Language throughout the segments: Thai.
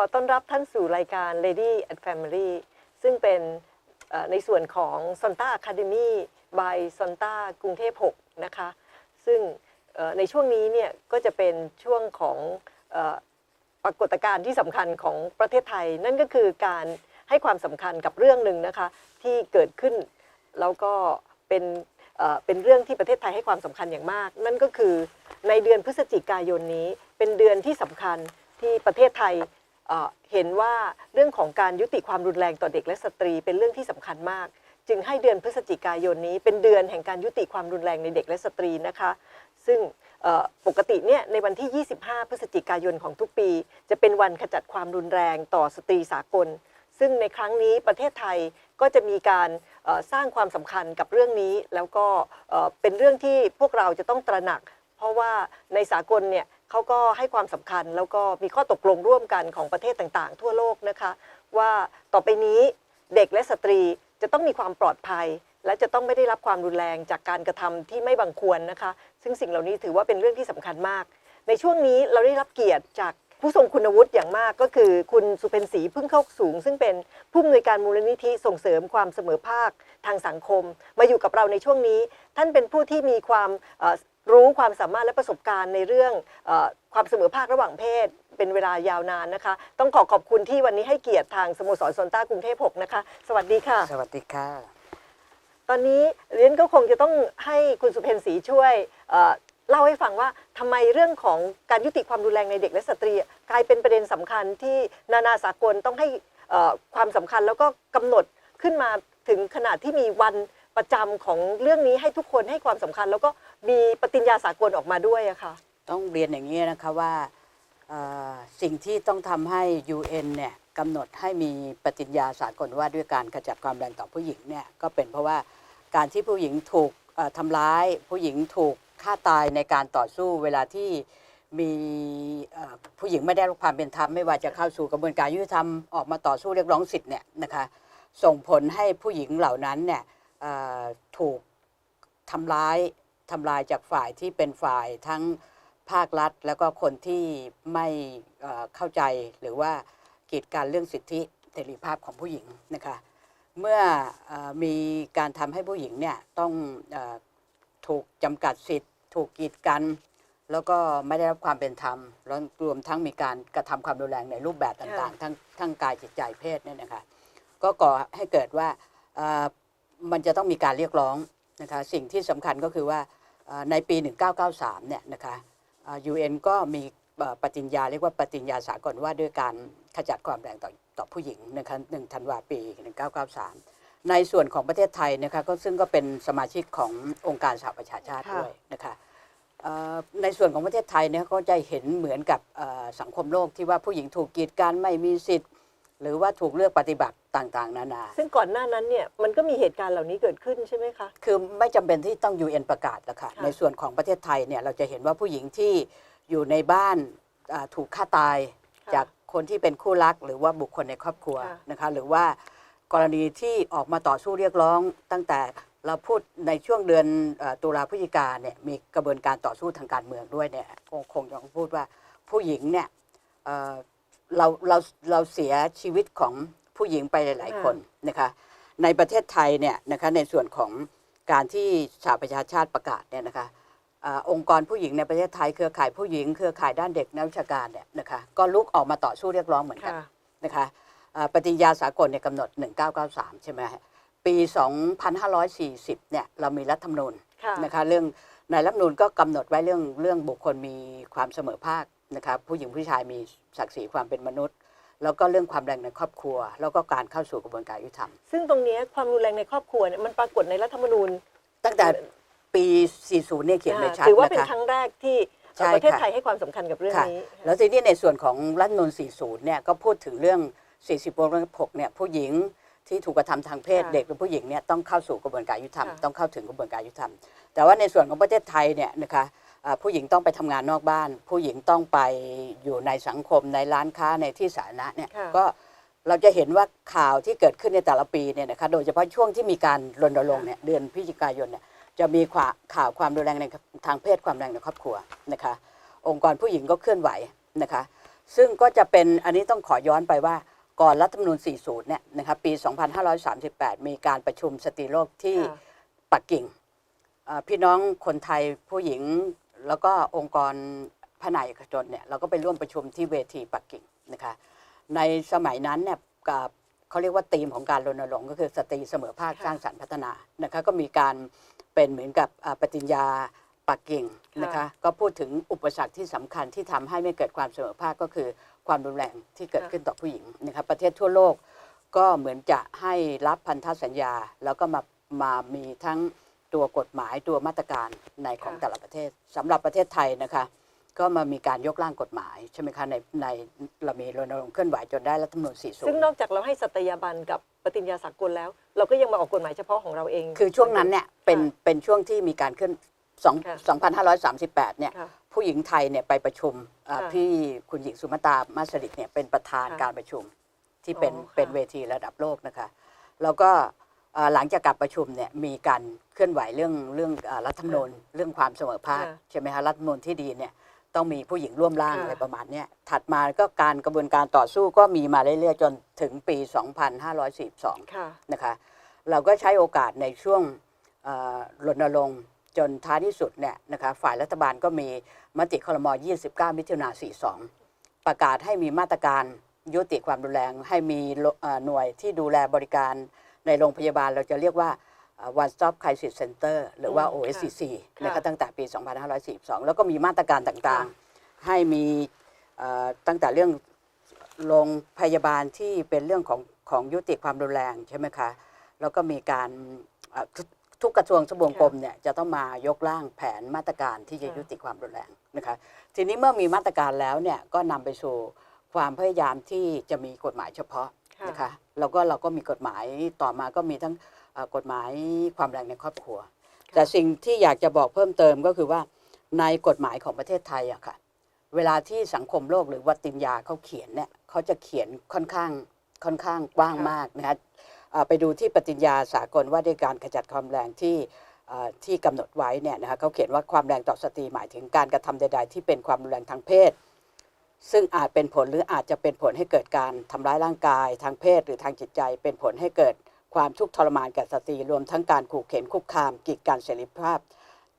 ขอต้อนรับท่านสู่รายการ Lady and Family ซึ่งเป็นในส่วนของ Sonta Academy by Sonta กรุงเทพ 6 นะคะ ซึ่งในช่วงนี้เนี่ยก็จะเป็นช่วงของอปรากฏการณ์ที่สำคัญของประเทศไทย นั่นก็คือการให้ความสำคัญกับเรื่องหนึ่งนะคะที่เกิดขึ้นแล้วก็เป็นเอ่อเป็นเรื่องที่ประเทศไทยให้ความสำคัญอย่างมาก นั่นก็คือในเดือนพฤศจิกายนนี้เป็นเดือนที่สำคัญที่ประเทศไทย เห็นว่าเรื่องของการยุติความรุนแรงต่อเด็กและสตรีเป็นเรื่องที่สำคัญมาก จึงให้เดือนพฤศจิกายนนี้เป็นเดือนแห่งการยุติความรุนแรงในเด็กและสตรีนะคะ ซึ่งปกติเนี่ยในวันที่ 25 พฤศจิกายนของทุกปี จะเป็นวันขจัดความรุนแรงต่อสตรีสากล ซึ่งในครั้งนี้ประเทศไทยก็จะมีการสร้างความสำคัญกับเรื่องนี้ แล้วก็เอ่อเป็นเรื่องที่พวกเราจะต้องตระหนัก เพราะว่าในสากลเนี่ย เขาก็ให้ความสำคัญแล้วก็มีข้อตกลงร่วมกันของประเทศต่างๆ ทั่วโลกนะคะ ว่าต่อไปนี้เด็กและสตรีจะต้องมีความปลอดภัย และจะต้องไม่ได้รับความรุนแรงจากการกระทำที่ไม่บังควรนะคะ ซึ่งสิ่งเหล่านี้ถือว่าเป็นเรื่องที่สำคัญมาก ในช่วงนี้เราได้รับเกียรติจากผู้ทรงคุณวุฒิอย่างมากก็คือ คุณสุเพนศรีพึ่งเข้าสูง ซึ่งเป็นผู้อำนวยการมูลนิธิส่งเสริมความเสมอภาคทางสังคม มาอยู่กับเราในช่วงนี้ ท่านเป็นผู้ที่มีความ รู้ความสามารถและประสบการณ์ในเรื่องเออความเสมอภาคระหว่างเพศ เป็นเวลายาวนานนะคะ ต้องขอขอบคุณที่วันนี้ให้เกียรติทางสโมสรซนต้ากรุงเทพ6นะคะ สวัสดีค่ะ สวัสดีค่ะ ตอนนี้เรียนก็คงจะต้องให้คุณสุเพนศรีช่วยเอ่อเล่าให้ฟังว่าทำไมเรื่องของการยุติความรุนแรงในเด็กและสตรี กลายเป็นประเด็นสำคัญที่นานาสากลต้องให้เอ่อความสำคัญแล้วก็กำหนดขึ้นมาถึงขนาดที่มีวันประจำของเรื่องนี้ให้ทุกคนให้ความสำคัญ แล้วก็ มีปฏิญญาสากลออกมาด้วยอะค่ะ ต้องเรียนอย่างนี้นะคะว่าเอ่อสิ่งที่ต้องทำให้ UN เนี่ยกำหนดให้มีปฏิญญาสากลว่าด้วยการขจัดความแรงต่อผู้หญิงเนี่ยก็เป็นเพราะว่าการที่ผู้หญิงถูกเอ่อทำร้าย ผู้หญิงถูกฆ่าตายในการต่อสู้เวลาที่มีเอ่อผู้หญิงไม่ได้รับความเป็นธรรมไม่ว่าจะเข้าสู่กระบวนการยุติธรรมออกมาต่อสู้เรียกร้องสิทธิ์เนี่ยนะคะส่งผลให้ผู้หญิงเหล่านั้นเนี่ยเอ่อถูก ทำร้าย ทำลายจากฝ่ายที่เป็นฝ่ายทั้งภาครัฐ แล้วก็คนที่ไม่เเข้าใจหรือว่ากีดกันเรื่องสิทธิเสรีภาพของผู้หญิงนะคะเมื่ออมีการทำให้ผู้หญิงเนี่ยต้องอถูกจำกัดสิทธิ์ ถูกกีดกัน แล้วก็ไม่ได้รับความเป็นธรรมแล้วรวมทั้งมีการกระทำความรุนแรงในรูปแบบต่างๆ ทั้งทั้งกายจิตใจเพศเนี่ยนะคะก็ก่อให้เกิดว่ามันจะต้องมีการเรียกร้องนะคะสิ่งที่สำคัญก็คือว่า ในปี 1993 เนี่ยนะคะอ่า UN ก็มีเอ่อปฏิญญาเรียกว่าปฏิญญาสากลว่าด้วยการขจัดความแรงต่อต่อผู้หญิงนะคะหนึ่งธันวาปี 1993 ในส่วนของประเทศไทยนะคะก็ซึ่งก็เป็นสมาชิกขององค์การสหประชาชาติค่ะด้วยนะคะเอ่อในส่วนของประเทศไทยเนี่ยก็จะเห็นเหมือนกับเอ่อสังคมโลกที่ว่าผู้หญิงถูกกีดกันไม่มีสิทธิ์ หรือว่าถูกเลือกปฏิบัติ ต่างๆ นานา ซึ่งก่อนหน้านั้นเนี่ยมันก็มีเหตุการณ์เหล่านี้เกิดขึ้นใช่ไหมคะ คือไม่จำเป็นที่ต้อง UN ประกาศแล้วค่ะ ค่ะ ในส่วนของประเทศไทยเนี่ยเราจะเห็นว่าผู้หญิงที่อยู่ในบ้านอ่าถูกฆ่าตาย ค่ะ จากคนที่เป็นคู่รักหรือว่าบุคคลในครอบครัวค่ะ นะคะหรือว่ากรณีที่ออกมาต่อสู้เรียกร้อง ตั้งแต่เราพูดในช่วงเดือนเอ่อตุลาพฤศจิกาเนี่ยมีกระบวนการต่อสู้ทางการเมืองด้วยเนี่ยคงคงจะต้องพูดว่าผู้หญิงเนี่ยเอ่อเราเราเราเสียชีวิตของ ผู้หญิงไปหลาย ๆ คนนะคะในประเทศไทยเนี่ยนะคะในส่วนของการที่สหประชาชาติประกาศเนี่ยนะคะอาองค์กรผู้หญิงในประเทศไทยเครือข่ายผู้หญิงเครือข่ายด้านเด็กนักวิชาการเนี่ยนะคะก็ลุกออกมาต่อสู้เรียกร้องเหมือนกันค่ะนะคะอ่าปฏิญญาสากลเนี่ยกำหนด 1993 ใช่ไหมฮะปี 2540 เนี่ยเรามีรัฐธรรมนูญค่ะนะคะเรื่องในรัฐธรรมนูญก็กำหนดไว้เรื่องเรื่องบุคคลมีความเสมอภาคนะคะผู้หญิงผู้ชายมีศักดิ์ศรีความเป็นมนุษย์ แล้วก็เรื่องความแรงในครอบครัว แล้วก็การเข้าสู่กระบวนการยุติธรรม ซึ่งตรงเนี้ยความรุนแรงในครอบครัวเนี่ยมันปรากฏในรัฐธรรมนูญ ตั้งแต่ปี 40 เนี่ยเขียนไว้ชัดถือว่านะเป็นคะครั้งแรกที่ใช่ประเทศค่ะไทยให้ความสำคัญกับเรื่องค่ะนี้ แล้วทีนี้ในส่วนของรัฐธรรมนูล40 เนี่ยก็พูดถึงเรื่อง 40วงเล็บ6เนี่ยผู้หญิงที่ถูกกระทำทางเพศค่ะเด็กหรือผู้หญิงเนี่ยต้องเข้าสู่กระบวนการยุติธรรมค่ะต้องเข้าถึงกระบวนการยุติธรรม แต่ว่าในส่วนของประเทศไทยเนี่ยนะคะอ่า ผู้หญิงต้องไปทำงานนอกบ้าน ผู้หญิงต้องไปอยู่ในสังคมในร้านค้าในที่สาธารณะเนี่ยค่ะก็เราจะเห็นว่าข่าวที่เกิดขึ้นในแต่ละปีเนี่ยนะคะโดยเฉพาะช่วงที่มีการรณรงค์เนี่ยเดือนพฤศจิกายนเนี่ยจะมีข่าวข่าวความรุนแรงในทางเพศความแรงในครอบครัวนะคะ องค์กรผู้หญิงก็เคลื่อนไหวนะคะ ซึ่งก็จะเป็นอันนี้ต้องขอย้อนไปว่าก่อนรัฐธรรมนูญ 40 เนี่ยนะครับปี 2538 มีการประชุมสตรีโลกที่ค่ะปักกิ่งเอ่อพี่น้องคนไทยผู้หญิง แล้วก็องค์กรพระนายเอกชนเนี่ยเราก็ไปร่วมประชุมที่เวทีปักกิ่งนะคะในสมัยนั้นเนี่ยกับเขาเรียกว่าธีมของการรณรงค์ก็คือสตรีเสมอภาคค่ะสร้างสรรค์พัฒนานะคะก็มีการเป็นเหมือนกับอ่าปฏิญญาปักกิ่งนะคะก็พูดถึงอุปสรรคที่สำคัญที่ทำให้ไม่เกิดความเสมอภาคก็คือความรุนแรงที่เกิดขึ้นต่อผู้หญิงนะครับประเทศทั่วโลกก็เหมือนจะให้รับพันธสัญญา แล้วก็มามามีทั้ง ตัวกฎหมายตัวมาตรการในของค่ะแต่ละประเทศสำหรับประเทศไทยนะคะ ก็มามีการยกร่างกฎหมายใช่ไหมคะในในเรามีรณรงค์เคลื่อนไหวจนได้รัฐธรรมนูญซึ่งน40อกจากเราให้สัตยาบันกับปฏิญญาสากลแล้ว เราก็ยังมาออกกฎหมายเฉพาะของเราเอง คือช่วงนั้นเนี่ยเป็นเป็นช่วงที่มีการเคลื่อนสองค่ะ2538 เนี่ยค่ะผู้หญิงไทยเนี่ยไปประชุมอ่าค่ะพี่คุณหญิงสุมตามาสลิดเนี่ยเป็นประธานค่ะการประชุมที่เป็นอ๋อค่ะเป็นเวทีระดับโลกนะคะ แล้วก็อ่า หลังจากการประชุมเนี่ยมีการเคลื่อนไหวเรื่องเรื่องอ่ารัฐธรรมนูญเรื่องความเสมอภาคค่ะใช่ไหมคะรัฐธรรมนูญที่ดีเนี่ยต้องมีผู้หญิงร่วมร่างค่ะอะไรประมาณเนี้ยถัดมาก็การกระบวนการต่อสู้ก็มีมาเรื่อยๆจนถึงปี 2542ค่ะนะคะเราก็ใช้โอกาสในช่วงเอ่อรณรงค์จนท้ายที่สุดเนี่ยนะคะฝ่ายรัฐบาลก็มีมติคลม29 มิถุนา42 ประกาศให้มีมาตรการยุติความรุนแรง ให้มีโรเอ่อหน่วยที่ดูแลบริการ ในโรงพยาบาลเราจะเรียกว่าเอ่อ one stop crisis center หรือว่าอืม OSCC ค่ะนะคะตั้งแต่ปี 2542 แล้วก็มีมาตรการต่างๆ ให้มีเอ่อตั้งแต่เรื่องโรงพยาบาลที่เป็นเรื่องของของยุติความรุนแรงใช่ไหมคะ แล้วก็มีการเอ่อทุกทุกกระทรวงทบวงกรมเนี่ยจะต้องมายกร่างแผนมาตรการที่จะค่ะยุติความรุนแรงนะคะทีนี้เมื่อมีมาตรการแล้วเนี่ยก็นำไปสู่ความพยายามที่จะมีกฎหมายเฉพาะค่ะ นะคะแล้วก็เราก็มีกฎหมายต่อมาก็มีทั้งเอ่อกฎหมายความแรงในครอบครัว แต่สิ่งที่อยากจะบอกเพิ่มเติมก็คือว่าในกฎหมายของประเทศไทยอะค่ะ เวลาที่สังคมโลกหรือวัตินยาเขาเขียนเนี่ยเขาจะเขียนค่อนข้างค่อนข้างกว้างค่ะมากนะคะอ่าไปดูที่ปฏิญญาสากลว่าด้วยการขจัดความแรงที่อ่าที่กำหนดไว้เนี่ยนะคะเขาเขียนว่าความแรงต่อสตรีหมายถึงการกระทำใด ๆ ที่เป็นความรุนแรงทางเพศ ซึ่งอาจเป็นผลหรืออาจจะเป็นผลให้เกิดการทำร้ายร่างกาย ทางเพศหรือทางจิตใจ เป็นผลให้เกิดความทุกข์ทรมานแก่สตรีรวมทั้งการขู่เข็นคุกคามกีดกันเสรีภาพ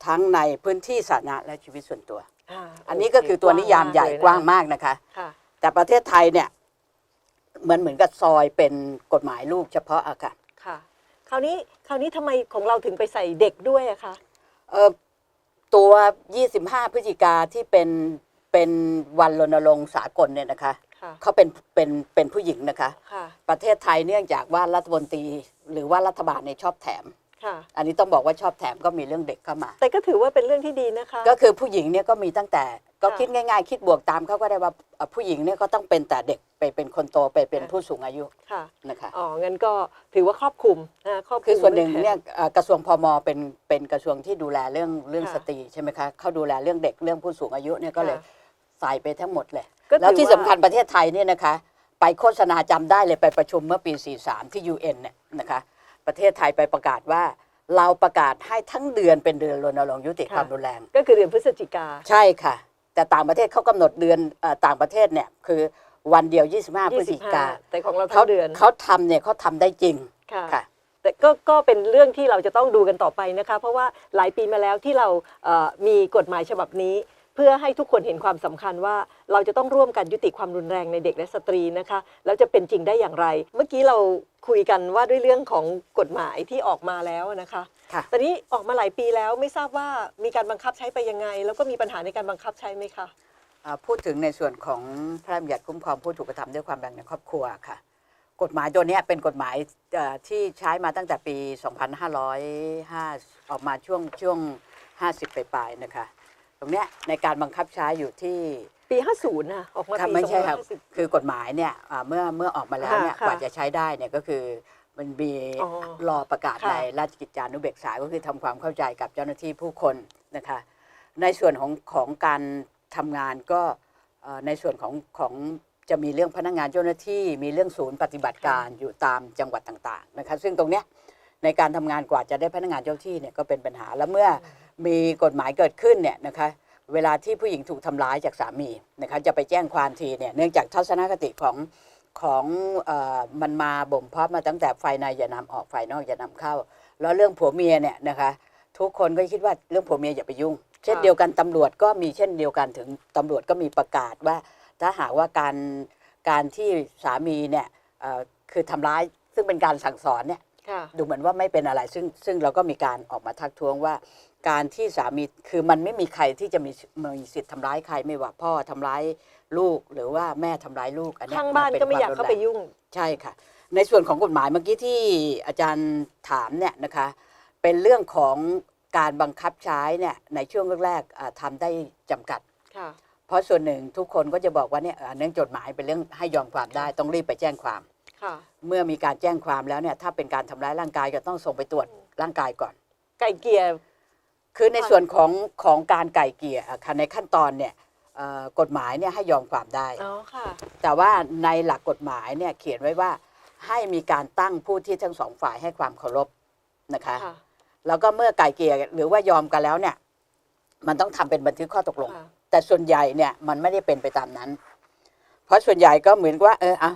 ทั้งในพื้นที่สาธารณะและชีวิตส่วนตัวาอันนี้ก็คือตัวนิยามใหญ่กว้างมากนะคะค่ะแต่ประเทศไทยเนี่ยเหมือนเหมือนกับซอยเป็นกฎหมายลูกเฉพาะอะค่ะค่ะคราวนี้คราวนี้ทำไมของเราถึงไปใส่เด็กด้วยอะคะเอ่อตัว 25 พฤศจิกาที่เป็น เป็นวันรณรงค์สากลเนี่ยนะคะค่ะเขาเป็นเป็นเป็นผู้หญิงนะคะ ค่ะประเทศไทยเนื่องจากว่ารัฐมนตรีหรือว่ารัฐบาลเนี่ยชอบแถม ค่ะ อันนี้ต้องบอกว่าชอบแถมก็มีเรื่องเด็กเข้ามา แต่ก็ถือว่าเป็นเรื่องที่ดีนะคะ ก็คือผู้หญิงเนี่ยก็มีตั้งแต่ ก็ค่ะคิดง่าย ๆ คิดบวกตามเขาก็ได้ว่าเอ่อผู้หญิงเนี่ยก็ต้องเป็นแต่เด็กไปเป็นคนโตไปเป็นค่ะผู้สูงอายุค่ะนะคะอ๋องั้นก็ถือว่าครอบคลุมนะครอบคลุมคือส่วนหนึ่งรื่เนี่ยเอ่อกระทรวงพมเป็นเป็นกระทรวงที่ดูแลเรื่องเรื่องค่ะสตรีใช่ไหมคะเขาดูแลเรื่องเด็กเรื่องผู้สูงอายุเนี่ยก็เลยค่ะใส่ไปทั้งหมดเลยก็ถือแล้วที่ว่าสำคัญประเทศไทยเนี่ยนะคะ ไปโฆษณาจำได้เลยไปประชุมเมื่อปี 43 ที่ UN เนี่ยนะคะประเทศไทยไปประกาศว่าเราประกาศให้ทั้งเดือนเป็นเดือนรณรงค์ยุติความรุนแรง ก็คือเดือนพฤศจิกาใช่ค่ะ แต่ต่างประเทศเขากำหนดเดือนเอ่อต่างประเทศเนี่ยคือวันเดียว 25พฤศจิกา25แต่ของเราเขาทั้งเดือนเขาทำเนี่ยเขาทำได้จริงค่ะค่ะแต่ก็ก็เป็นเรื่องที่เราจะต้องดูกันต่อไปนะคะ เพราะว่าหลายปีมาแล้วที่เราเอ่อมีกฎหมายฉบับนี้ เพื่อให้ทุกคนเห็นความสำคัญว่าเราจะต้องร่วมกันยุติความรุนแรงในเด็กและสตรีนะคะแล้วจะเป็นจริงได้อย่างไร เมื่อกี้เราคุยกันว่าด้วยเรื่องของกฎหมายที่ออกมาแล้วนะคะ ค่ะ ตอนนี้ออกมาหลายปีแล้วไม่ทราบว่ามีการบังคับใช้ไปยังไง แล้วก็มีปัญหาในการบังคับใช้ไหมคะอ่าพูดถึงในส่วนของพระราชบัญญัติคุ้มครองผู้ถูกกระทำด้วยความแรงในครอบครัวค่ะ กฎหมายตัวเนี้ยเป็นกฎหมายเอ่อที่ใช้มาตั้งแต่ปี 2505 ออกมาช่วงช่วง 50 ปลายๆนะคะ ตรงเนี้ยในการบังคับใช้อยู่ที่ ปี 50นะออกมาค่ะปีไม่ใช่ครับ 2550 คือกฎหมายเนี่ยอ่าเมื่อเมื่อออกมาแล้วเนี่ยค่ะกว่าจะใช้ได้เนี่ยก็คือ มันมีอ๋อรอประกาศค่ะในราชกิจจานุเบกษา ก็คือทำความเข้าใจกับเจ้าหน้าที่ผู้คนนะคะ ในส่วนของของการทำงานก็เอ่อในส่วนของของจะมีเรื่องพนักงานเจ้าหน้าที่ มีเรื่องศูนย์ปฏิบัติการอยู่ตามจังหวัดต่างๆนะคะ ซึ่งตรงเนี้ยในการทำงานกว่าจะได้พนักงานเจ้าที่เนี่ยก็เป็นปัญหาแล้วเมื่อมีกฎหมายเกิดขึ้นเนี่ยนะคะเวลาที่ผู้หญิงถูกทำร้ายจากสามีนะคะจะไปแจ้งความทีเนี่ยเนื่องจากทัศนคติของ ของเออมันมาบ่มเพาะมาตั้งแต่ไฟในอย่านำออกไฟนอกอย่านำเข้า แล้วเรื่องผัวเมียเนี่ยนะคะทุกคนก็คิดว่าเรื่องผัวเมียอย่าไปยุ่ง เช่นเดียวกันตำรวจก็มีเช่นเดียวกันถึงตำรวจก็มีประกาศว่า ถ้าหากว่าการการที่สามีเนี่ยเอ่อคือทำร้ายซึ่งเป็นการสั่งสอนเนี่ยค่ะ ดูเหมือนว่าไม่เป็นอะไรซึ่งซึ่งเราก็มีการออกมาทักท้วงว่า การที่สามีคือมันไม่มีใครที่จะมีมีสิทธิ์ทำร้ายใครไม่ว่าพ่อทำร้ายลูกหรือว่าแม่ทำร้ายลูกอันเนี้ยข้างบ้านเป็ก็ไม่อยากควเข้ารุนไปแรงยุ่งใช่ค่ะ ในส่วนของกฎหมายเมื่อกี้ที่อาจารย์ถามเนี่ยนะคะ เป็นเรื่องของการบังคับใช้เนี่ยในช่วงแรกๆอ่าทำได้จำกัดค่ะเพราะส่วนหนึ่งทุกคนก็จะบอกว่าเนี่ยอ่าเรื่องจดหมายเป็นเรื่องให้ยอมความได้ต้องรีบไปแจ้งความค่ะ เมื่อมีการแจ้งความแล้วเนี่ยถ้าเป็นการทำร้ายร่างกายก็ต้องส่งไปตรวจร่างกายก่อน ไก่เกลียคือในส่วนของของการไก่เกลี่ยอะค่ะในขั้นตอนเนี่ยเอ่อกฎหมายเนี่ยให้ยอมความได้อ๋อค่ะแต่ว่าในหลักกฎหมายเนี่ยเขียนไว้ว่าให้มีการตั้งผู้ที่ทั้งสองฝ่ายให้ความเคารพนะคะค่ะแล้วก็เมื่อไก่เกลี่ยหรือว่ายอมกันแล้วเนี่ย มันต้องทำเป็นบันทึกข้อตกลงค่ะแต่ส่วนใหญ่เนี่ยมันไม่ได้เป็นไปตามนั้น เพราะส่วนใหญ่ก็เหมือนกับว่า เออเอา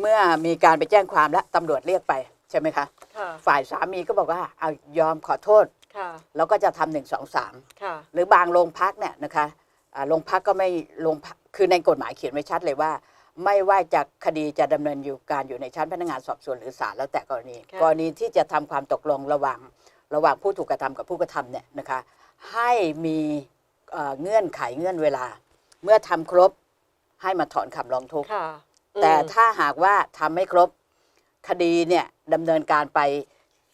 เมื่อมีการไปแจ้งความแล้วตำรวจเรียกไปใช่ไหมคะ ค่ะฝ่ายสามีก็บอกว่าเอายอมขอโทษ ค่ะแล้วก็จะทำหนึ่งสองสามค่ะหรือบางโรงพักเนี่ยนะคะอ่าโรงพักก็ไม่โรงพักคือในกฎหมายเขียนไว้ชัดเลยว่า ไม่ว่าจะคดีจะดำเนินอยู่การอยู่ในชั้นพนักงานสอบสวนหรือศาลแล้วแต่กรณีค่ะกรณีที่จะทำความตกลงระหว่างระหว่างผู้ถูกกระทำกับผู้กระทำเนี่ยนะคะให้มีเอ่อเงื่อนไขเงื่อนเวลา เมื่อทำครบให้มาถอนคำร้องทุกข์ ค่ะ แต่อืมถ้าหากว่าทำไม่ครบคดีเนี่ยดำเนินการไป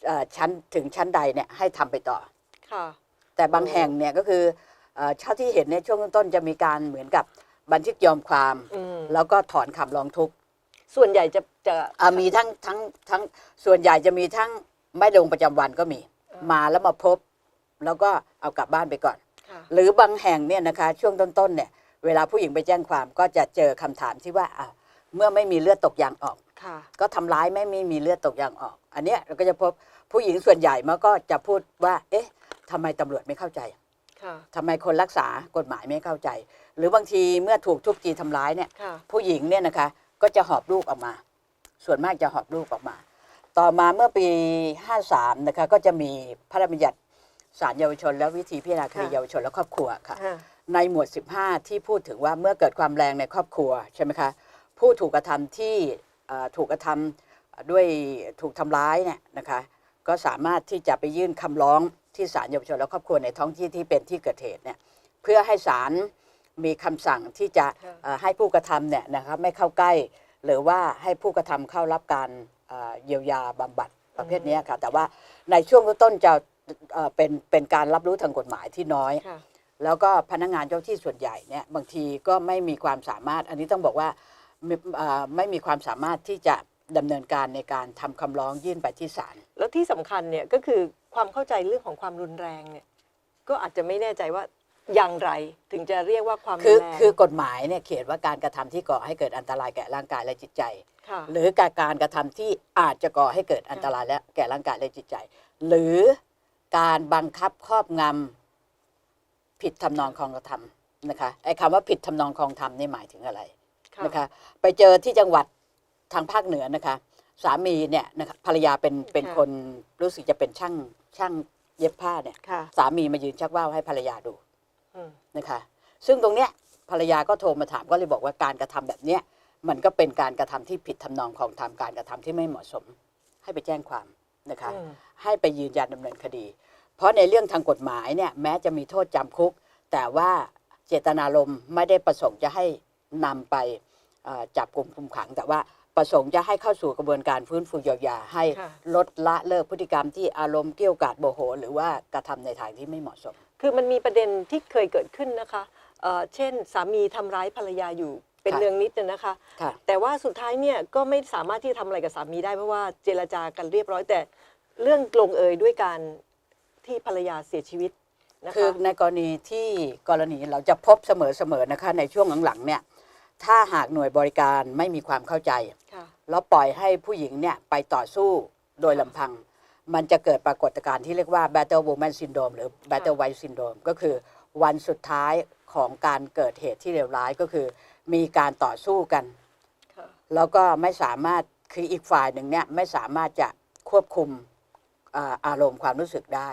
เอ่อชั้นถึงชั้นใดเนี่ยให้ทำไปต่อค่ะแต่บางโอ้แห่งเนี่ยก็คือเอ่อเท่าที่เห็นในยช่วงต้นๆจะมีการเหมือนกับบันทึกยอมความอืมแล้วก็ถอนคำร้องทุกข์ส่วนใหญ่จะจะอะมีทั้งทั้งทั้งส่วนใหญ่จะมีทั้งไม่ลงประจำวันก็มี มาแล้วมาพบ แล้วก็เอากลับบ้านไปก่อนค่ะหรือบางแห่งเนี่ยนะคะ ช่วงต้นๆเนี่ยเวลาผู้หญิงไปแจ้งความก็จะเจอคำถามที่ว่าอ้าว เมื่อไม่มีเลือดตกยางออก ค่ะ ก็ทำร้ายไม่ไม่มีเลือดตกยางออก อันเนี้ยเราก็จะพบผู้หญิงส่วนใหญ่มันก็จะพูดว่า เอ๊ะทำไมตำรวจไม่เข้าใจค่ะ ทำไมคนรักษากฎหมายไม่เข้าใจ หรือบางทีเมื่อถูกทุบตีทำร้ายเนี่ย ค่ะ ผู้หญิงเนี่ยนะคะก็จะหอบลูกออกมา ส่วนมากจะหอบลูกออกมา ต่อมาเมื่อปี 53 นะคะ ก็จะมีพระราชบัญญัติศาลเยาวชน และวิธีพิจารณาคดีค่ะ เยาวชนและครอบครัวค่ะ ค่ะ ในหมวด 15 ที่พูดถึงว่าเมื่อเกิดความแรงในครอบครัวใช่ไหมคะ ผู้ถูกกระทำที่เอ่อถูกกระทำด้วยถูกทำร้ายเนี่ยนะคะก็สามารถที่จะไปยื่นคำร้องที่ศาลเยาวชนและครอบครัวในท้องที่ที่เป็นที่เกิดเหตุเนี่ยเพื่อให้ศาลมีคำสั่งที่จะค่ะเอ่อให้ผู้กระทำเนี่ยนะครับไม่เข้าใกล้ หรือว่าให้ผู้กระทำเข้ารับการเอ่อเยียวยาบำบัดประเภทเนี้ยค่ะแต่ว่าในช่วงต้นๆจะเอ่อเป็นเป็นการรับรู้ทางกฎหมายที่น้อยค่ะแล้วก็พนักงานเจ้าที่ส่วนใหญ่เนี่ยบางทีก็ไม่มีความสามารถอันนี้ต้องบอกว่า ไม่เอ่อไม่มีความสามารถที่จะดำเนินการในการทำคำร้องยื่นไปที่ศาลแล้วที่สำคัญเนี่ยก็คือความเข้าใจเรื่องของความรุนแรงเนี่ยก็อาจจะไม่แน่ใจว่าอย่างไรถึงจะเรียกว่าความคืรุอนแรงคือกฎหมายเนี่ยเขียนว่าการกระทำที่ก่อให้เกิดอันตรายแก่ร่างกายและจิตใจค่ะหรือการการกระทำที่อาจจะก่อให้เกิดอันตรายและแก่ร่างกายและจิตใจ หรือการบังคับครอบงำผิดทำนองคลองกระทำนะคะไอ้คำว่าผิดทำนองคลองธรรมนี่หมายถึงอะไรค่ะ นะคะไปเจอที่จังหวัดทางภาคเหนือนะคะ สามีเนี่ยนะคะภรรยาเป็นเป็นคนรู้สึกจะเป็นช่างช่างเย็บผ้าเนี่ยค่ะสามีมายืนชักว่าวให้ภรรยาดูอืมนะคะ ซึ่งตรงเนี้ยภรรยาก็โทรมาถามก็เลยบอกว่าการกระทำแบบเนี้ยมันก็เป็นการกระทำที่ผิดทำนองของธรรมการกระทำที่ไม่เหมาะสม ให้ไปแจ้งความนะคะอืมให้ไปยืนยันดำเนินคดี เพราะในเรื่องทางกฎหมายเนี่ยแม้จะมีโทษจำคุก แต่ว่าเจตนารมณ์ไม่ได้ประสงค์จะให้ นำไปเอ่อจับกลุ่มคุมขัง แต่ว่าประสงค์จะให้เข้าสู่กระบวนการฟื้นฟูเยียวยาให้ค่ะลดละเลิกพฤติกรรมที่อารมณ์เกี่ยวกาดโมโห หรือว่ากระทำในทางที่ไม่เหมาะสม คือมันมีประเด็นที่เคยเกิดขึ้นนะคะเอ่อเช่น สามีทำร้ายภรรยาอยู่เป็นค่ะเรื่องนิดน่ะนะคะค่ะแต่ว่าสุดท้ายเนี่ยก็ไม่สามารถที่จะทำอะไรกับสามีได้เพราะว่าเจรจากันเรียบร้อย แต่เรื่องลงเอยด้วยการที่ภรรยาเสียชีวิตนะคือคะในกรณีที่กรณีเราจะพบเสมอๆนะคะในช่วงหลังๆเนี่ย ถ้าหากหน่วยบริการไม่มีความเข้าใจค่ะแล้วปล่อยให้ผู้หญิงเนี่ยไปต่อสู้โดยลำพัง มันจะเกิดปรากฏการณ์ที่เรียกว่า battle woman syndrome หรือ battle wife syndrome ก็คือวันสุดท้ายของการเกิดเหตุที่เลวร้ายก็คือ มีการต่อสู้กันค่ะแล้วก็ไม่สามารถคืออีกฝ่ายหนึ่งเนี่ยไม่สามารถจะควบคุมอ่าอารมณ์ความรู้สึกได้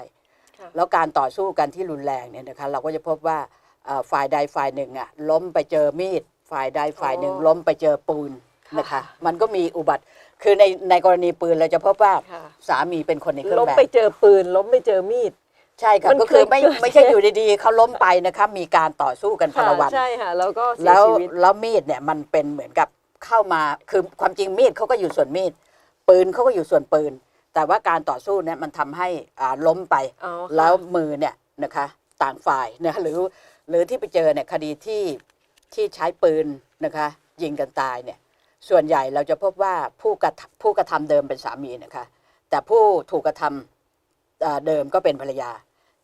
ค่ะแล้วการต่อสู้กันที่รุนแรงเนี่ยนะคะเราก็จะพบว่าเอ่อฝ่ายใดฝ่ายหนึ่งอะล้มไปเจอมีด ฝ่ายใดฝ่ายหนึ่งอ๋อล้มไปเจอปืนนะคะค่ะมันก็มีอุบัติคือในในกรณีปืนเราจะพบว่าค่ะสามีเป็นคนในเครื่อล้งมแบบไปเจอปืน ล้มไปเจอมีด ใช่ค่ะมันก็คือเคยไม่เกิดไม่ใช่เหตุอยู่ดีๆเขาล้มไปนะคะมีการต่อสู้กันพลวันใช่ค่ะแล้วก็เสียแล้วชีวิตแล้วมีดเนี่ยมันเป็นเหมือนกับเข้ามาคือความจริงมีดเขาก็อยู่ส่วนมีด ปืนเขาก็อยู่ส่วนปืน แต่ว่าการต่อสู้เนี่ยมันทำให้อ่าล้มไปอ๋อค่ะแล้วมือเนี่ยนะคะต่างฝ่ายนะหรือหรือที่ไปเจอเนี่ยคดีที่ ที่ใช้ปืนนะคะยิงกันตายเนี่ยส่วนใหญ่เราจะพบว่าผู้กระทผู้กระทำเดิมเป็นสามีนะคะแต่ผู้ถูกกระทำอ่าเดิมก็เป็นภรรยา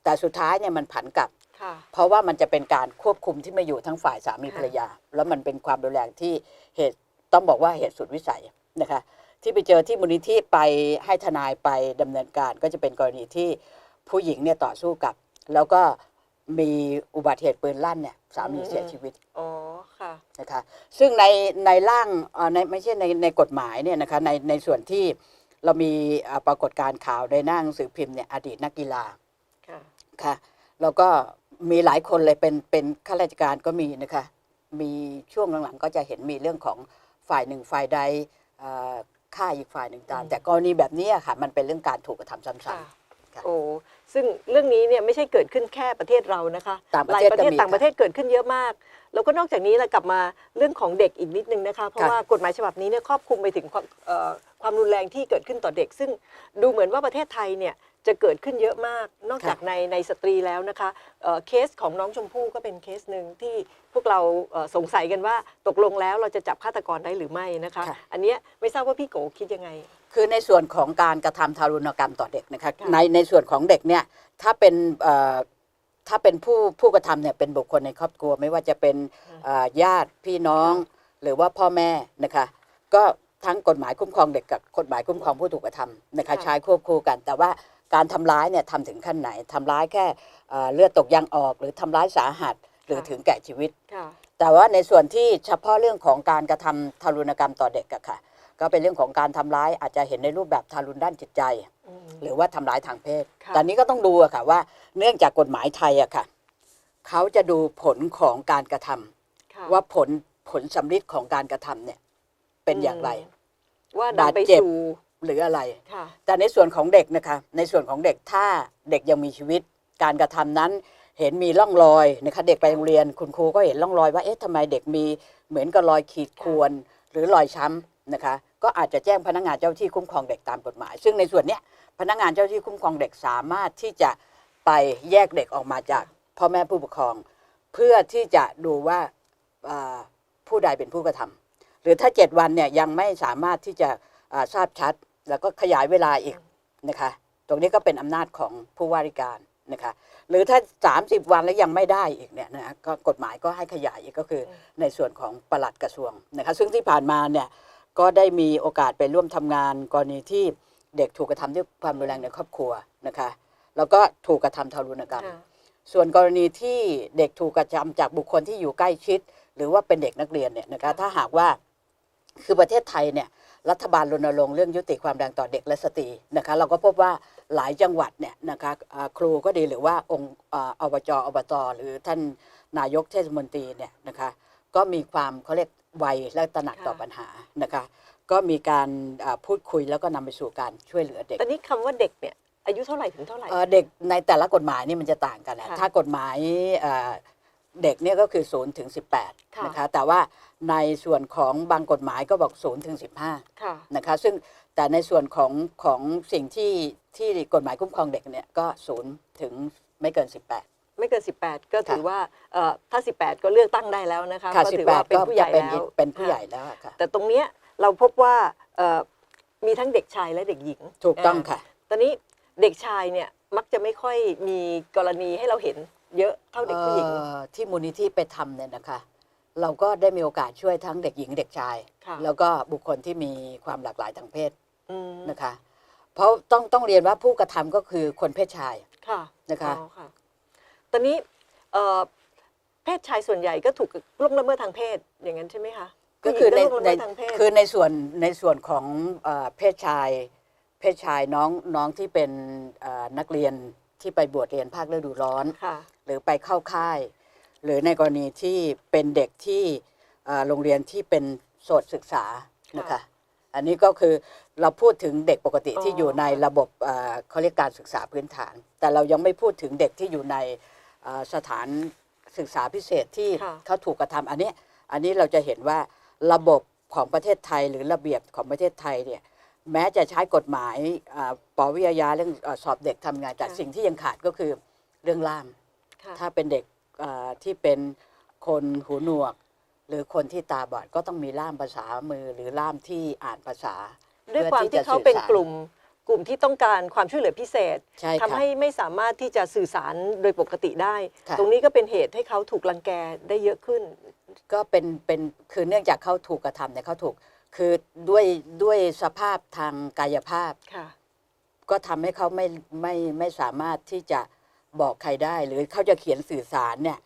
แต่สุดท้ายเนี่ยมันผันกลับค่ะเพราะว่ามันจะเป็นการควบคุมที่ไม่อยู่ทั้งฝ่ายสามีค่ะภรรยา แล้วมันเป็นความรุนแรงที่เหตุต้องบอกว่าเหตุสุดวิสัยนะคะที่ไปเจอที่มูลนิธิไปให้ทนายไปดำเนินการก็จะเป็นกรณีที่ผู้หญิงเนี่ยต่อสู้กับ แล้วก็ มีอุบัติเหตุปืนลั่นเนี่ยสามีเสียชีวิตอ๋อค่ะนะคะซึ่งในในร่างเอ่อในไม่ใช่ในในกฎหมายเนี่ยนะคะในในส่วนที่เรามีอ่าปรากฏการณ์ข่าวในหน้าหนังสือพิมพ์เนี่ยอดีตนักกีฬาค่ะค่ะแล้วก็มีหลายคนเลยเป็นเป็นข้าราชการก็มีนะคะมีช่วงหลังๆก็จะเห็นมีเรื่องของฝ่ายหนึ่งฝ่ายใดเอ่อฆ่าอีกฝ่ายหนึ่งตามอืมแต่กรณีแบบนี้อะค่ะมันเป็นเรื่องการถูกกระทำซ้ค่ะำค่ะโอ้ ซึ่งเรื่องนี้เนี่ยไม่ใช่เกิดขึ้นแค่ประเทศเรานะคะต่างประหลายเทศประเทศก็มีต่างประเทศเกิดขึ้นเยอะมาก แล้วก็นอกจากนี้เรากลับมาเรื่องของเด็กอีกนิดนึงนะคะ เพราะค่ะว่ากฎหมายฉบับนี้เนี่ยครอบคลุมไปถึงความเอ่อความรุนแรงที่เกิดขึ้นต่อเด็ก ซึ่งดูเหมือนว่าประเทศไทยเนี่ยจะเกิดขึ้นเยอะมาก นอกจากในในสตรีแล้วนะคะเอ่อเคสของน้องชมพู่ก็เป็นเคสหนึ่งที่พวกเราเอ่อสงสัยกันว่าตกลงแล้วเราจะจับฆาตกรได้หรือไม่นะคะ ค่ะ อันเนี้ยไม่ทราบว่าพี่โกคิดยังไง คือในส่วนของการกระทำทารุณกรรมต่อเด็กนะคะค่ะในในส่วนของเด็กเนี่ยถ้าเป็นเอ่อถ้าเป็นผู้ผู้กระทำเนี่ยเป็นบุคคลในครอบครัว ไม่ว่าจะเป็นเอ่อญาติพี่น้อง หรือว่าพ่อแม่นะคะก็ทั้งกฎหมายคุ้มครองเด็กกับกฎหมายคุ้มครองผู้ถูกกระทำนะคะค่ะใช้ควบคู่กัน แต่ว่าการทำร้ายเนี่ยทำถึงขั้นไหนทำร้ายแค่เอ่อเลือดตกยางออก หรือทำร้ายสาหัสหรือถึงแก่ชีวิตค่ะแต่ว่าในส่วนที่เฉพาะเรื่องของการกระทำทารุณกรรมต่อเด็กอะค่ะ ก็เป็นเรื่องของการทำร้ายอาจจะเห็นในรูปแบบทารุณด้านจิตใจอืมหรือว่าทำร้ายทางเพศค่ะตอนนี้ก็ต้องดูอะค่ะว่าเนื่องจากกฎหมายไทยอะค่ะเขาจะดูผลของการกระทำค่ะว่าผลผลสำลิดของการกระทำเนี่ยเป็นอย่างไร ว่าบาดนำไปเจ็บสู่หรืออะไรค่ะแต่ในส่วนของเด็กนะคะ ในส่วนของเด็กถ้าเด็กยังมีชีวิต การกระทำนั้นเห็นมีร่องรอยนะคะเด็กไปโรงเรียนคุณครูก็เห็นร่องรอยว่าเอ๊ะทำไมเด็กมีเหมือนกับรอยขีดข่วนหรือรอยช้ำ นะคะก็อาจจะแจ้งพนักงานเจ้าที่คุ้มครองเด็กตามกฎหมาย ซึ่งในส่วนนี้พนักงานเจ้าที่คุ้มครองเด็กสามารถที่จะไปแยกเด็กออกมาจากพ่อแม่ผู้ปกครอง เพื่อที่จะดูว่าผู้ใดเป็นผู้กระทำหรือถ้าเจ็ดวันเนี่ยยังไม่สามารถที่จะทราบชัด แล้วก็ขยายเวลาอีกนะคะตรงนี้ก็เป็นอำนาจของผู้ว่าราชการนะคะหรือถ้า 30 วันแล้วยังไม่ได้อีกเนี่ยนะก็กฎหมายก็ให้ขยายอีกก็คือในส่วนของปลัดกระทรวงนะคะซึ่งที่ผ่านมาเนี่ย ก็ได้มีโอกาสไปร่วมทำงาน กรณีที่เด็กถูกกระทำด้วยความรุนแรงในครอบครัวนะคะแล้วก็ถูกกระทำทารุณกรรมค่ะส่วนกรณีที่เด็กถูกกระทำจากบุคคลที่อยู่ใกล้ชิด หรือว่าเป็นเด็กนักเรียนเนี่ยนะคะถ้าหากว่าคือประเทศไทยเนี่ยรัฐบาลรณรงค์เรื่องยุติความแรงต่อเด็กและสตรีนะคะเราก็พบว่าหลายจังหวัดเนี่ยนะคะอ่าครูก็ดีหรือว่าองค์อ่าอบจอบตหรือท่านนายกเทศมนตรีเนี่ยนะคะก็มีความเขาเรียก ไวและตระหนักต่อค่ะปัญหานะคะ ก็มีการอ่าพูดคุยแล้วก็นำไปสู่การช่วยเหลือเด็กตอนนี้คำว่าเด็กเนี่ยอายุเท่าไหร่ถึงเท่าไหร่เอ่อเด็กในแต่ละกฎหมายนี่มันจะต่างกันนะค่ะถ้ากฎหมายเอ่อเด็กเนี่ยก็คือ0ถึงค่ะ18นะคะแต่ว่าในส่วนของบางกฎหมายก็บอก0ถึง15ค่ะนะคะซึ่งแต่ในส่วนของของสิ่งที่ที่กฎหมายคุ้มครองเด็กเนี่ยก็0ถึงไม่เกิน 18 ไม่เกิน 18 ก็ถือว่าเอ่อถ้า 18 ก็เลือกตั้งได้แล้วนะคะค่ะก็ถือว่า18เป็นก็ผู้ใหจะญ่เป็นแล้ว เป็นผู้ใหญ่ค่ะแล้วอะค่ะ แต่ตรงเนี้ยเราพบว่าเอ่อมีทั้งเด็กชายและเด็กหญิงถูกต้องค่ะ ตอนนี้เด็กชายเนี่ยมักจะไม่ค่อยมีกรณีให้เราเห็นเยอะเท่าเด็กผู้หญิง เอ่อที่มูลนิธิไปทำเนี่ยนะคะ เราก็ได้มีโอกาสช่วยทั้งเด็กหญิงเด็กชาย ค่ะ แล้วก็บุคคลที่มีความหลากหลายทางเพศอืมนะคะ เพราะต้องต้องเรียนว่าผู้กระทำก็คือคนเพศชายค่ะนะคะ อ๋อค่ะ ตอนนี้เอ่อเพเพศชายส่วนใหญ่ก็ถูกล่วงละเมิดทางเพศอย่างนั้นใช่ไหมคะก็คือในผู้หญิงในล่วงละเมิดทางเพศคือในส่วนในส่วนของเอ่อเพศชาย เพศชายน้องน้องที่เป็นเอ่อนักเรียนที่ไปบวชเรียนภาคฤดูร้อนค่ะหรือไปเข้าค่าย หรือในกรณีที่เป็นเด็กที่เอ่อโรงเรียนที่เป็นโสตศึกษานะคะอันนี้ก็คือเราพูดถึงเด็กปกติที่อ๋ออยู่ในระบบเอ่อเขาเรียกการศึกษาพื้นฐาน แต่เรายังไม่พูดถึงเด็กที่อยู่ในเอ่อ สถานศึกษาพิเศษที่ค่ะเขาถูกกระทำอันนี้อันนี้เราจะเห็นว่าระบบของประเทศไทยหรือระเบียบของประเทศไทยเนี่ยแม้จะใช้กฎหมายอ่าปวิทยาเรื่องเอ่อสอบเด็กทำงานแต่สิ่งที่ยังขาดก็คือเรื่องล่ามค่ะถ้าเป็นเด็กเอ่อที่เป็นคนหูหนวก หรือคนที่ตาบอดก็ต้องมีล่ามภาษามือหรือล่ามที่อ่านภาษาด้วยพื่อความที่จะเขาเป็นสื่อสรกลุ่ม กลุ่มที่ต้องการความช่วยเหลือพิเศษ ใช่ทำค่ะให้ไม่สามารถที่จะสื่อสารโดยปกติได้ ค่ะ ตรงนี้ก็เป็นเหตุให้เขาถูกรังแกได้เยอะขึ้น ก็เป็นเป็นคือเนื่องจากเขาถูกกระทำเนี่ยเขาถูกคือด้วยด้วยสภาพทางกายภาพ ค่ะ ก็ทำให้เขาไม่ไม่ไม่สามารถที่จะบอกใครได้ หรือเขาจะเขียนสื่อสารเนี่ย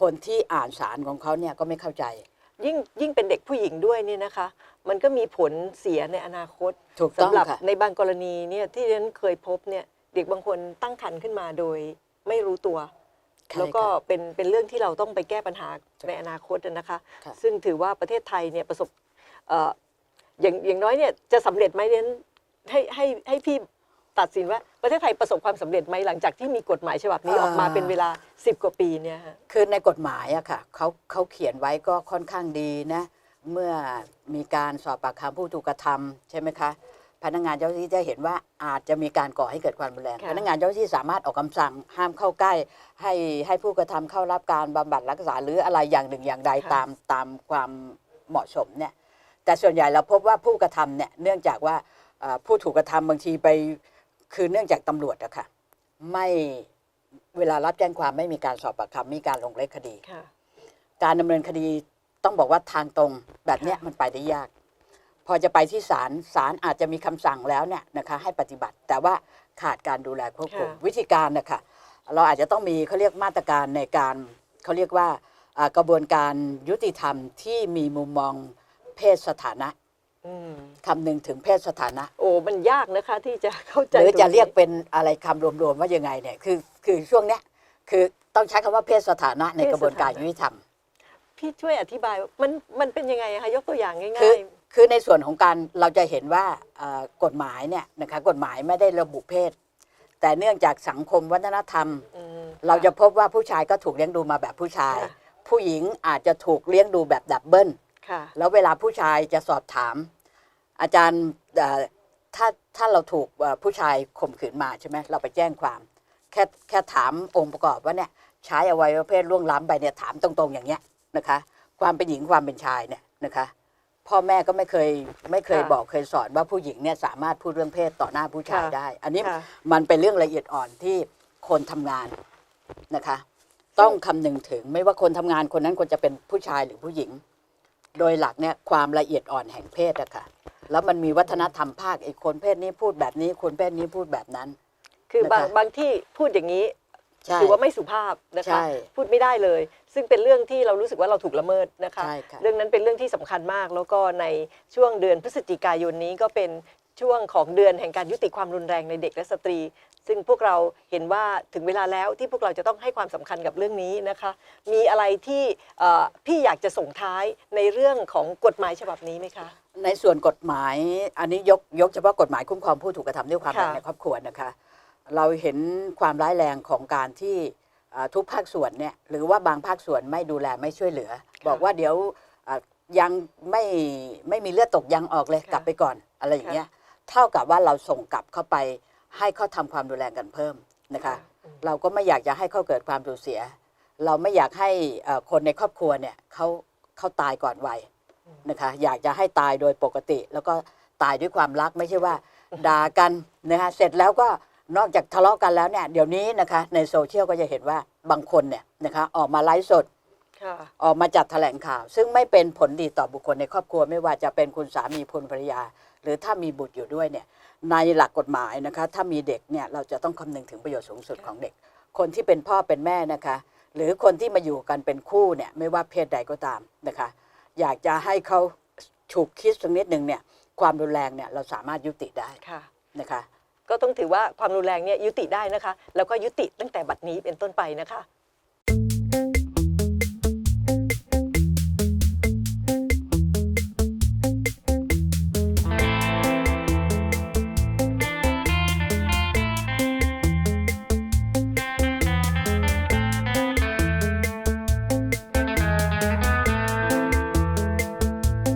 คนที่อ่านสารของเขาเนี่ยก็ไม่เข้าใจ ยิ่งยิ่งเป็นเด็กผู้หญิงด้วยนี่นะคะ มันก็มีผลเสียในอนาคตถูกต้องสำหรับค่ะ ในบางกรณีเนี่ยที่ฉันเคยพบเนี่ยเด็กบางคนตั้งครรภ์ขึ้นมาโดยไม่รู้ตัว ใช่แล้วก็ค่ะ เป็นเป็นเรื่องที่เราต้องไปแก้ปัญหาในอนาคตนะคะ ค่ะ ซึ่งถือว่าประเทศไทยเนี่ยประสบเอ่ออย่างอย่างน้อยเนี่ยจะสำเร็จไหมเนี่ยให้ให้ให้พี่ตัดสินว่าประเทศไทยประสบความสำเร็จไหมหลังจากที่มีกฎหมายฉบับนี้ออกมาเป็นเวลา 10 กว่าปีเนี่ยฮะ คือในกฎหมายอะค่ะเขาเขาเขียนไว้ก็ค่อนข้างดีนะ เมื่อมีการสอบปากคำผู้ถูกกระทำใช่ไหมคะ พนักงานเจ้าหน้าที่จะเห็นว่าอาจจะมีการก่อให้เกิดความรุนแรงค่ะพนักงานเจ้าหน้าที่สามารถออกคำสั่ง ห้ามเข้าใกล้ ให้ให้ผู้กระทำเข้ารับการบำบัดรักษาหรืออะไรอย่างหนึ่งอย่างใดตามตามความเหมาะสมเนี่ย แต่ส่วนใหญ่เราพบว่าผู้กระทำเนี่ยเนื่องจากว่าเอ่อผู้ถูกกระทำบางทีไปคือเนื่องจากตำรวจอะค่ะไม่เวลารับแจ้งความไม่มีการสอบปากคำมีการลงเลขคดีค่ะการดำเนินคดี ต้องบอกว่าทางตรงแบบเนี้ยค่ะมันไปได้ยาก พอจะไปที่ศาลศาลอาจจะมีคำสั่งแล้วเนี่ยนะคะให้ปฏิบัติ แต่ว่าขาดการดูแลควบคุมวิธีการนะคะเราอาจจะต้องมีเขาเรียกมาตรการในการเขาเรียกว่าอ่ากระบวนการยุติธรรมที่มีมุมมองเพศสถานะอืมคำนึงถึงเพศสถานะ โอ้มันยากนะคะที่จะเข้าใจหรือจะตงนี้เรียกเป็นอะไรคำรวมๆว่ายังไงเนี่ยคือคือช่วงเนี้ยคือต้องใช้คำว่าเพศสถานะในกระบวนการยุติธรรม พี่ช่วยอธิบายว่ามันมันเป็นยังไงอะคะยกตัวอย่างง่ายคือคือในส่วนของการเราจะเห็นว่าเอ่อกฎหมายเนี่ยนะคะกฎหมายไม่ได้ระบุเพศ แต่เนื่องจากสังคมวัฒนธรรมๆอืมเราจะพบว่าผู้ชายก็ถูกเลี้ยงดูมาแบบผู้ชายค่ะผู้หญิงอาจจะถูกเลี้ยงดูแบบดับเบิล ค่ะแล้วเวลาผู้ชายจะสอบถาม อาจารย์เอ่อถ้าถ้าเราถูกเอ่อผู้ชายข่มขืนมาใช่ไหมเราไปแจ้งความ แค่แค่ถามองค์ประกอบว่าเนี่ยใช้อวัยวะเพศล่วงล้ำไปเนี่ยถามตรงๆอย่างเงี้ย นะคะ ความเป็นหญิงความเป็นชายเนี่ยนะคะพ่อแม่ก็ไม่เคยไม่เคยค่ะบอกเคยสอนว่าผู้หญิงเนี่ยสามารถพูดเรื่องเพศต่อหน้าผู้ชายค่ะได้ อันนี้ค่ะมันเป็นเรื่องละเอียดอ่อนที่คนทำงานนะคะ ต้องคำนึงถึงไม่ว่าคนทำงานคนนั้นควรจะเป็นผู้ชายหรือผู้หญิง โดยหลักเนี่ยความละเอียดอ่อนแห่งเพศอะค่ะแล้วมันมีวัฒนธรรมภาคอีกคนเพศนี้พูดแบบนี้คนเพศนี้พูดแบบนั้น คือบางนะคะบางที่พูดอย่างนี้ใช่ถือว่าไม่สุภาพนะใช่คะ พูดไม่ได้เลย ซึ่งเป็นเรื่องที่เรารู้สึกว่าเราถูกละเมิดนะคะ ใช่ค่ะ เรื่องนั้นเป็นเรื่องที่สำคัญมาก แล้วก็ในช่วงเดือนพฤศจิกายนนี้ก็เป็นช่วงของเดือนแห่งการยุติความรุนแรงในเด็กและสตรี ซึ่งพวกเราเห็นว่าถึงเวลาแล้วที่พวกเราจะต้องให้ความสำคัญกับเรื่องนี้นะคะ มีอะไรที่เอ่อพี่อยากจะส่งท้ายในเรื่องของกฎหมายฉบับนี้ไหมคะ ในส่วนกฎหมายอันนี้ยกยกเฉพาะกฎหมายคุ้มครองผู้ถูกกระทำด้วยความค่ะ รักในครอบครัวนะคะ เราเห็นความร้ายแรงของการที่อ่า ทุกภาคส่วนเนี่ยหรือว่าบางภาคส่วนไม่ดูแลไม่ช่วยเหลือ บอกว่าเดี๋ยวอ่ายังไม่ไม่มีเลือดตกยังออกเลยค่ะกลับไปก่อนอะไรอย่างเงี้ยเท่ากับว่าเราส่งกลับเข้าไปให้เขาทำความรุนแรงกันเพิ่มนะคะ เราก็ไม่อยากจะให้เขาเกิดความสูญเสีย เราไม่อยากให้เอ่อคนในครอบครัวเนี่ยเขาเขาตายก่อนวัยนะคะ อยากจะให้ตายโดยปกติ แล้วก็ตายด้วยความรักไม่ใช่ว่าด่ากันนะคะเสร็จแล้วก็ นอกจากทะเลาะกันแล้วเนี่ยเดี๋ยวนี้นะคะในโซเชียลก็จะเห็นว่าบางคนเนี่ยนะคะออกมาไลฟ์สดค่ะออกมาจัดแถลงข่าว ซึ่งไม่เป็นผลดีต่อบุคคลในครอบครัว ไม่ว่าจะเป็นคุณสามีคุณภรรยา หรือถ้ามีบุตรอยู่ด้วยเนี่ยในหลักกฎหมายนะคะถ้ามีเด็กเนี่ยเราจะต้องคำนึงถึงประโยชน์สูงสุดของเด็ก คนที่เป็นพ่อเป็นแม่นะคะ หรือคนที่มาอยู่กันเป็นคู่เนี่ยไม่ว่าเพศใดก็ตามนะคะ อยากจะให้เขาฉุกคิดสักนิดหนึ่งเนี่ยความรุนแรงเนี่ยเราสามารถยุติได้ค่ะนะคะ ก็ต้องถือว่าความรุนแรงเนี่ยยุติได้นะคะ แล้วก็ยุติตั้งแต่บัดนี้เป็นต้นไปนะคะ